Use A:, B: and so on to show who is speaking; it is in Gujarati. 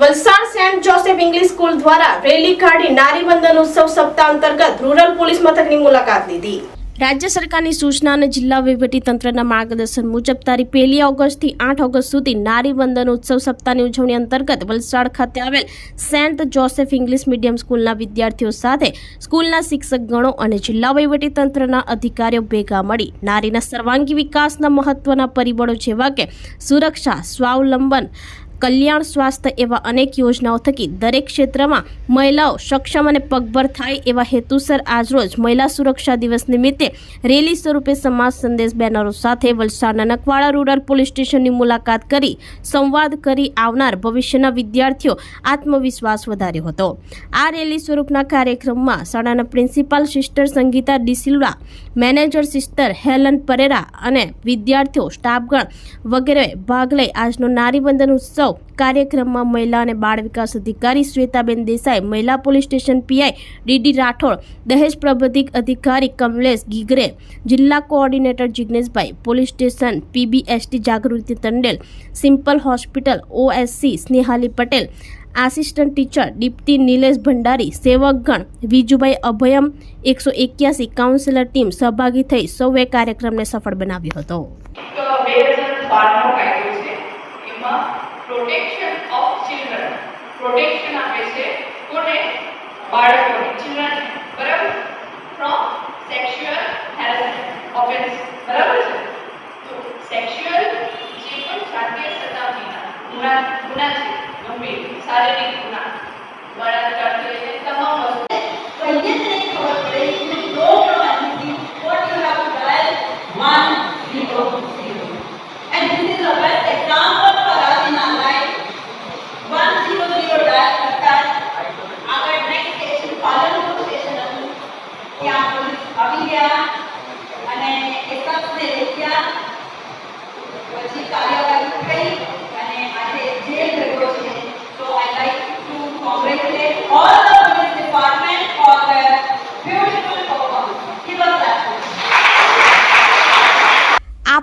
A: Valsad saint Joseph English school દ્વારા રેલી કાઢી નારીવંદન ઉત્સવ સપ્તાહ અંતર્ગત રૂરલ પોલીસ મથકની મુલાકાત લીધી. રાજ્ય સરકારની સૂચના અને જિલ્લા તંત્રના માર્ગદર્શન મુજબ તારીખ પહેલી ઓગસ્ટથી આઠ ઓગસ્ટ સુધી નારી વંદન ઉત્સવ સપ્તાહની ઉજવણી અંતર્ગત વલસાડ ખાતે આવેલ સેન્ટ જોસેફ ઇંગ્લિશ મીડિયમ સ્કૂલના વિદ્યાર્થીઓ સાથે સ્કૂલના શિક્ષકગણો અને જિલ્લા તંત્રના અધિકારીઓ ભેગા મળી. નારીના સર્વાંગી વિકાસના મહત્વના પરિબળો જેવા કે સુરક્ષા, સ્વાવલંબન કલ્યાણ, સ્વાસ્થ્ય એવા અનેક યોજનાઓ થકી દરેક ક્ષેત્રમાં મહિલાઓ સક્ષમ અને પગભર થાય એવા હેતુસર આજરોજ મહિલા સુરક્ષા દિવસ નિમિત્તે રેલી સ્વરૂપે સમાજ સંદેશ બેનરો સાથે વલસાડના નકવાડા રૂરલ પોલીસ સ્ટેશનની મુલાકાત કરી સંવાદ કરી આવનાર ભવિષ્યના વિદ્યાર્થીઓ આત્મવિશ્વાસ વધાર્યો હતો. આ રેલી સ્વરૂપના કાર્યક્રમમાં શાળાના principal sister Sangeeta D'Silva manager sister Helen Pereira અને વિદ્યાર્થીઓ, સ્ટાફગણ વગેરે ભાગ લઈ આજનો નારીવંદન ઉત્સવ કાર્યક્રમમાં મહિલા અને બાળ વિકાસ અધિકારી શ્વેતાબેન દેસાઈ, મહિલા police station PI D D, દહેજ પ્રબંધિક અધિકારી કમલેશ ગીગરે, જિલ્લા coordinator Jigneshbhai, police station PBST Jagruti Tandel, simple hospital OSC Snehali Patel, assistant teacher deputy Nilesh Bhandari, સેવકગણ Vijubhai Abhayam, એકસો એક્યાસી કાઉન્સિલર ટીમ સહભાગી થઈ સૌએ કાર્યક્રમને સફળ બનાવ્યો હતો.
B: એક બે હજાર બારનો કાયદો છે એમાં પ્રોટેક્શન ઓફ ચિલ્ડ્રન પ્રોટેક્શન આપે છે કોને બાળકોને ચિલ્ડ્રન બરાબર ફ્રોમ સેક્સ્યુઅલ હેરેસમેન્ટ ઓફેન્સ બરાબર છે તો સેક્સ્યુઅલ જે પણ જાતીય સતામણીના ગુના ગુના છે ગંભીર શારીરિક ગુના બળાત્કારથી લઈને તમામ વસ્તુ
C: ગયા. અને એ